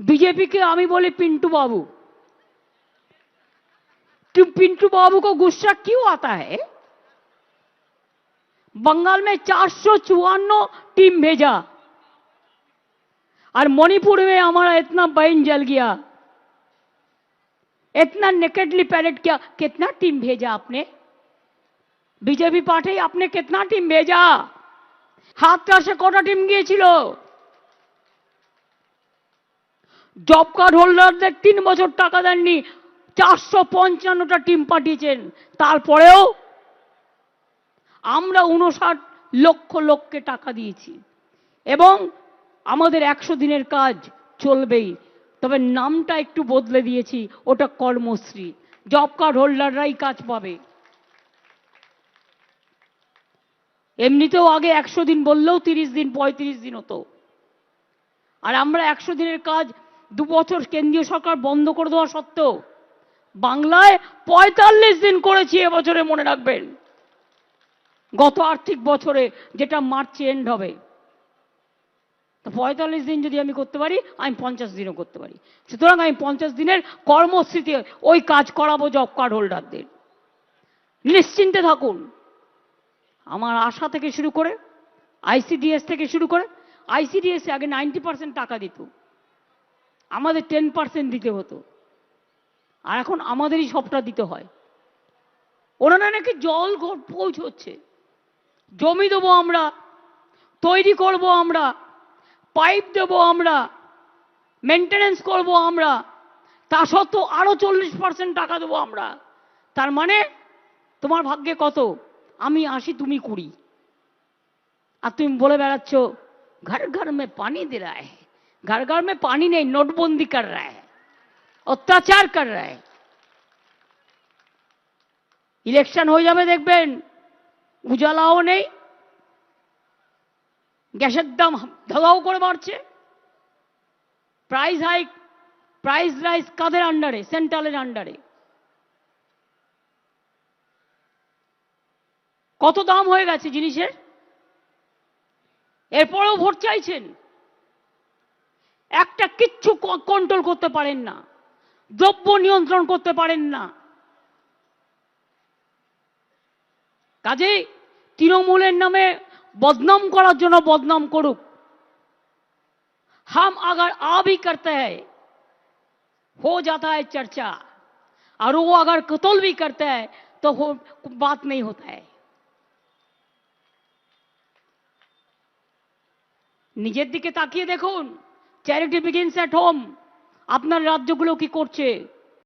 BJP के आमी बोले पिंटू बाबू तुम पिंटू बाबू को गुस्सा क्यों आता है बंगाल में चार सौ चौवान्न टीम भेजा और मणिपुर में हमारा इतना बहन जल गया इतना नेकेडली पैरेड किया कितना टीम भेजा आपने बीजेपी पार्टी आपने कितना टीम भेजा হাত চাষে কটা টিম গিয়েছিল জব কার্ড হোল্ডারদের তিন বছর টাকা দেননি, চারশো পঞ্চান্নটা টিম পাঠিয়েছেন। তারপরেও আমরা উনষাট লক্ষ লোককে টাকা দিয়েছি। এবং আমাদের একশো দিনের কাজ চলবেই। তবে নামটা একটু বদলে দিয়েছি, ওটা কর্মশ্রী। জব কার্ড হোল্ডাররাই কাজ পাবে। এমনিতেও আগে একশো দিন বললেও তিরিশ দিন, পঁয়ত্রিশ দিন হতো। আর আমরা একশো দিনের কাজ দু বছর কেন্দ্রীয় সরকার বন্ধ করে দেওয়া সত্ত্বেও বাংলায় পঁয়তাল্লিশ দিন করেছি এবছরে মনে রাখবেন। গত আর্থিক বছরে যেটা মার্চে এন্ড হবে। তো পঁয়তাল্লিশ দিন যদি আমি করতে পারি, আমি পঞ্চাশ দিনও করতে পারি। সুতরাং আমি পঞ্চাশ দিনের কর্মস্থিতি ওই কাজ করাবো জব কার্ড হোল্ডারদের নিশ্চিন্তে থাকুন। আমার আশা থেকে শুরু করে আইসিডিএস থেকে শুরু করে আইসিডিএস আগে নাইনটি পার্সেন্ট টাকা দিত। আমাদের টেন পার্সেন্ট দিতে হতো। আর এখন আমাদেরই সবটা দিতে হয়। ওনারা নাকি জল পৌঁছচ্ছে। জমি দেবো আমরা, তৈরি করব আমরা, পাইপ দেবো আমরা মেনটেনেন্স করব আমরা, তা সত্ত্বেও আরও চল্লিশ পার্সেন্ট টাকা দেবো আমরা। তার মানে তোমার ভাগ্যে কত? আমি আসি তুমি কুড়ি। আর তুমি বলে বেড়াচ্ছ, ঘর ঘর মে পানি দে রা है घर घर में पानी नहीं नोटबंदी कर रहा है অত্যাচার কর रहा है ইলেকশন হয়ে যাবে দেখবেন উজালাও নেই গ্যাসের দাম ধাগাও করে বাড়ছে প্রাইস হাইক প্রাইস রাইস কাদের আন্ডারে সেন্ট্রালের আন্ডারে কত দাম হয়ে গেছে জিনিসের এরপরেও ভোট চাইছেন একটা কিচ্ছু কন্ট্রোল করতে পারেন না দ্রব্য নিয়ন্ত্রণ করতে পারেন না কাজেই তৃণমূলের নামে বদনাম করার জন্য বদনাম করুক हम अगर आ भी करते हैं हो जाता है चर्चा और वो अगर कतल भी करते हैं तो हो बात नहीं होता है নিজের দিকে তাকিয়ে দেখুন চ্যারিটি বিগিনস অ্যাট হোম আপনার রাজ্যগুলো কি করছে?